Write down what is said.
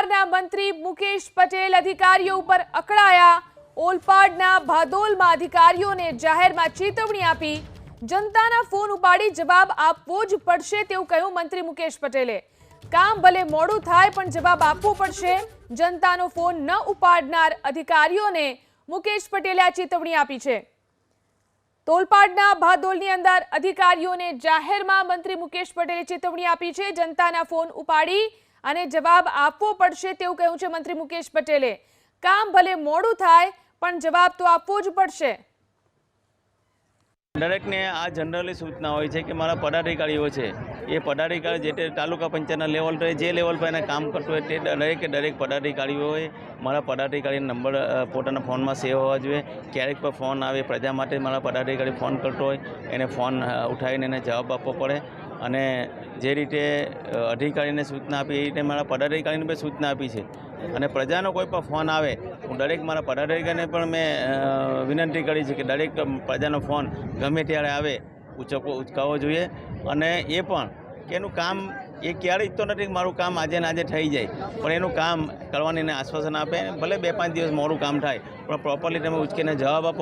વિસ્તારના મંત્રી મુકેશ પટેલ અધિકારીઓ ઉપર અકળાયા. ઓલપાડના ભાદોલમાં અધિકારીઓને જાહેરમાં ચેતવણી આપી. જનતાના ફોન ઉપાડી જવાબ આપવો જ પડશે તેવું કહ્યું મંત્રી મુકેશ પટેલે. કામ ભલે મોડું થાય પણ જવાબ આપવો પડશે. જનતાનો ફોન ન ઉપાડનાર અધિકારીઓને મુકેશ પટેલે આ ચેતવણી આપી છે. તોલપાડના ભાદોલની અંદર અધિકારીઓને જાહેરમાં મંત્રી મુકેશ પટેલે ચેતવણી આપી છે. જનતાના ફોન ઉપાડી અને જવાબ આપવો પડશે તેવું કહ્યું છે મંત્રી મુકેશ પટેલે. કામ ભલે મોડું થાય, પણ જવાબ તો આપવો જ પડશે. દરેકને આ જનરલી સૂચના હોય છે કે મારા પદાધિકારીઓ છે, એ પદાધિકારી જે તે તાલુકા પંચાયતના લેવલ પર, જે લેવલ પર એને કામ કરતું હોય તે દરેકે દરેક પદાધિકારીઓએ મારા પદાધિકારી નંબર પોતાના ફોનમાં સેવ હોવા જોઈએ. ક્યારેક પણ ફોન આવે, પ્રજા માટે મારા પદાધિકારી ફોન કરતો હોય, એને ફોન ઉઠાવીને એને જવાબ આપવો પડે. અને જે રીતે અધિકારીને સૂચના આપી, એ રીતે મારા પદાધિકારીને પણ સૂચના આપી છે. અને પ્રજાનો કોઈ પણ ફોન આવે, હું દરેક મારા પદાધિકારીને પણ મેં વિનંતી કરી છે કે દરેક પ્રજાનો ફોન ગમે ત્યારે આવે ઉચકવો ઉચકાવવો જોઈએ. અને એ પણ કે એનું કામ, એ ક્યારેય તો નથી મારું કામ આજે ને આજે થઈ જાય, પણ એનું કામ કરવાની એને આશ્વાસન આપે, ભલે બે પાંચ દિવસ મોડું કામ થાય, પણ પ્રોપરલી તમે ઉચકીને જવાબ આપો.